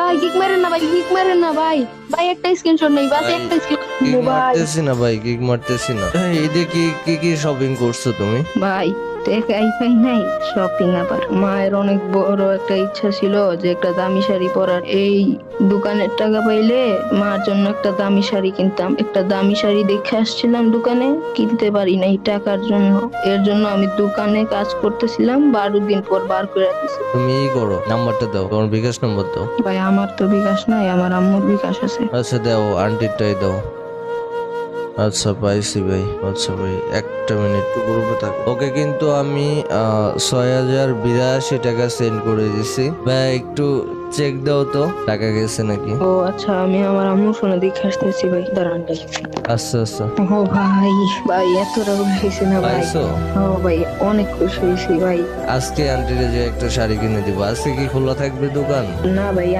ভাই কিক মারেন না ভাই কিক মারেন না ভাই। ভাই একটা স্ক্রিনশট নেই বাস একটা স্ক্রিনশট ভাই। মারতেছি না ভাই কিক মারতেছি না। এই, দেখি কি কি শপিং করছ তুমি? ভাই পাই নাই শপিং আবার। মায়ের অনেক বড় একটা ইচ্ছা ছিল যে একটা দামি শাড়ি পরার। এই দোকানের টাকা পাইলে মার জন্য একটা দামি শাড়ি কিনতাম। একটা দামি শাড়ি দেখে আসছিলাম দোকানে কিনতে পারি নাই টাকার জন্য। এর জন্য আমি দোকানে কাজ করতেছিলাম বারো দিন পর বার করে দিছি তুমি ই করো নাম্বারটা দাও তোমার বিকাশ নম্বর দাও। ভাই আমার তো বিকাশ নাই আমার আম্মুর বিকাশ আছে। আচ্ছা দাও আন্টিরটাই দাও। আচ্ছা পাইছি ভাই। আচ্ছা ভাই একটা মিনিট। গ্রুপে থাকো। ওকে কিন্তু আমি আহ, ছয় হাজার বিরাশি টাকা সেন্ড করে দিছি। ভাই একটু চেক দাও তো টাকা গেছে নাকি? ও আচ্ছা আমি আমার আম্মুর ফোনে দেখে আসতেছি ভাই। দাঁড়ান ভাই। আচ্ছা আচ্ছা। ও ভাই ভাই এত টাকা হয়েছে না ভাই। ও ভাই অনেক খুশি হয়েছি ভাই। আজকে আন্টিরে যে একটা শাড়ি কিনে দিব। আজকে কি খোলা থাকবে দোকান? না ভাই